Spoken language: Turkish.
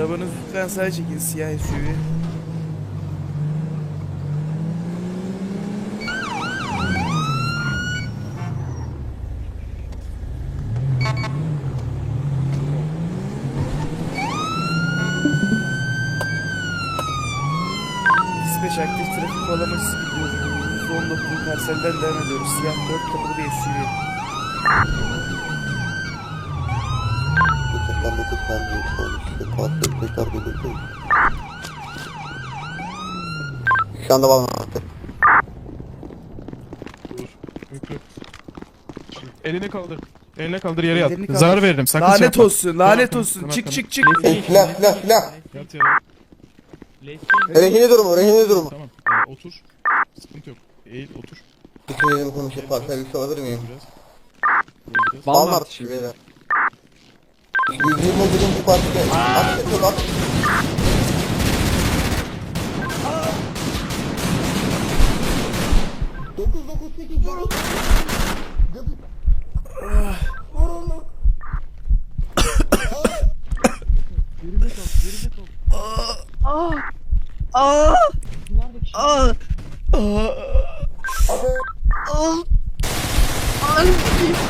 Arabanız lütfen sağa çekin siyah SUV. aktif trafik bağlaması gidiyoruz. %19 parselden devam ediyoruz. Siyah 4 kapılı bir SUV. Bastık tekrar geleceğiz. Şu anda bağlanmaktı. Dur. Yükle. Elini kaldır. Eline kaldır yere yat. Ellerini kaldır. Zar veririm sakın şey Lanet yapma. olsun, lanet Tamam, olsun. tamam, Çık tamam. çık çık. Lefi, Silah silah silah. Yat yere. Rehine durumu rehine durumu. Tamam. Ee, otur. Sıkıntı yok. Eğil otur. Bütün yerimi konuşup var. Servis şey alabilir miyim? Biraz. Bağlam Bağlam artışı beyler. Birbirine girin bu partide. Atlet lan. Dokuz dokuz sekiz vurun. Vurun lan. Yerinde kal, yerinde kal. Aa! Aa! Aa! Aa! Aa! Aa!